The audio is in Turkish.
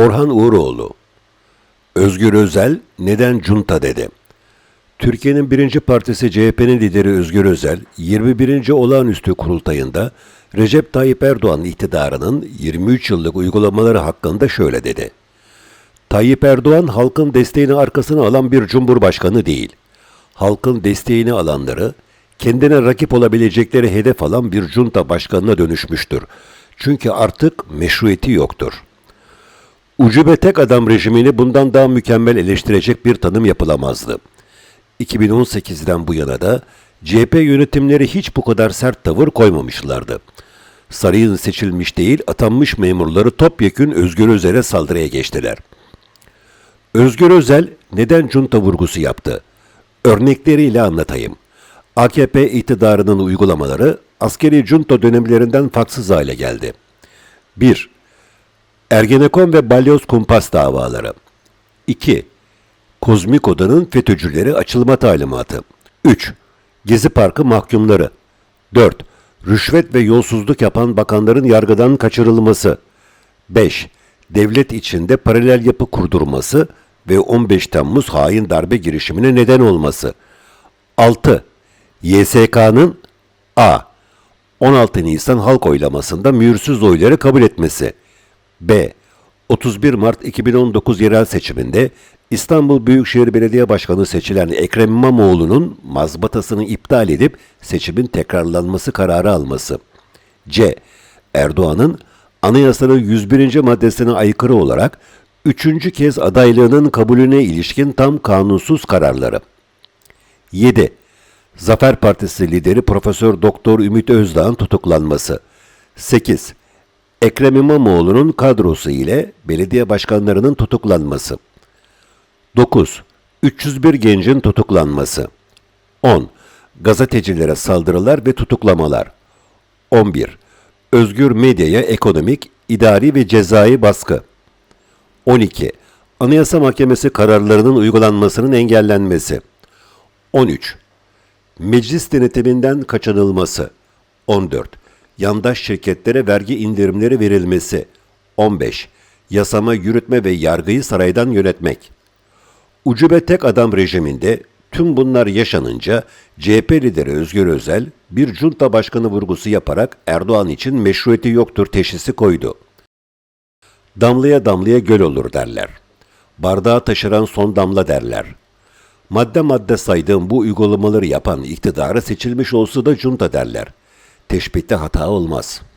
Orhan Uğuroğlu Özgür Özel neden junta dedi? Türkiye'nin birinci partisi CHP'nin lideri Özgür Özel, 21. olağanüstü kurultayında Recep Tayyip Erdoğan iktidarının 23 yıllık uygulamaları hakkında şöyle dedi. Tayyip Erdoğan halkın desteğini arkasına alan bir cumhurbaşkanı değil. Halkın desteğini alanları kendine rakip olabilecekleri hedef alan bir junta başkanına dönüşmüştür. Çünkü artık meşruiyeti yoktur. Ucube tek adam rejimini bundan daha mükemmel eleştirecek bir tanım yapılamazdı. 2018'den bu yana da CHP yönetimleri hiç bu kadar sert tavır koymamışlardı. Sarayın seçilmiş değil atanmış memurları topyekün Özgür Özel'e saldırıya geçtiler. Özgür Özel neden junta vurgusu yaptı? Örnekleriyle anlatayım. AKP iktidarının uygulamaları askeri junta dönemlerinden farksız hale geldi. 1. Ergenekon ve Balyoz Kumpas davaları. 2. Kozmik Oda'nın FETÖ'cüleri açılma talimatı. 3. Gezi Parkı mahkumları. 4. Rüşvet ve yolsuzluk yapan bakanların yargıdan kaçırılması. 5. Devlet içinde paralel yapı kurdurması ve 15 Temmuz hain darbe girişimine neden olması. 6. YSK'nın A. 16 Nisan halk oylamasında mühürsüz oyları kabul etmesi. B. 31 Mart 2019 yerel seçiminde İstanbul Büyükşehir Belediye Başkanı seçilen Ekrem İmamoğlu'nun mazbatasını iptal edip seçimin tekrarlanması kararı alması. C. Erdoğan'ın anayasanın 101. maddesine aykırı olarak üçüncü kez adaylığının kabulüne ilişkin tam kanunsuz kararları. 7. Zafer Partisi lideri Profesör Doktor Ümit Özdağ'ın tutuklanması. 8. Ekrem İmamoğlu'nun kadrosu ile belediye başkanlarının tutuklanması. 9. 301 gencin tutuklanması. 10. Gazetecilere saldırılar ve tutuklamalar. 11. Özgür medyaya ekonomik, idari ve cezai baskı. 12. Anayasa Mahkemesi kararlarının uygulanmasının engellenmesi. 13. Meclis denetiminden kaçınılması. 14. Yandaş şirketlere vergi indirimleri verilmesi. 15. Yasama, yürütme ve yargıyı saraydan yönetmek. Ucube tek adam rejiminde tüm bunlar yaşanınca CHP lideri Özgür Özel bir junta başkanı vurgusu yaparak Erdoğan için meşruiyeti yoktur teşhisi koydu. Damlaya damlaya göl olur derler. Bardağı taşıran son damla derler. Madde madde saydığım bu uygulamaları yapan iktidarı seçilmiş olsa da junta derler. Teşbihte hata olmaz.''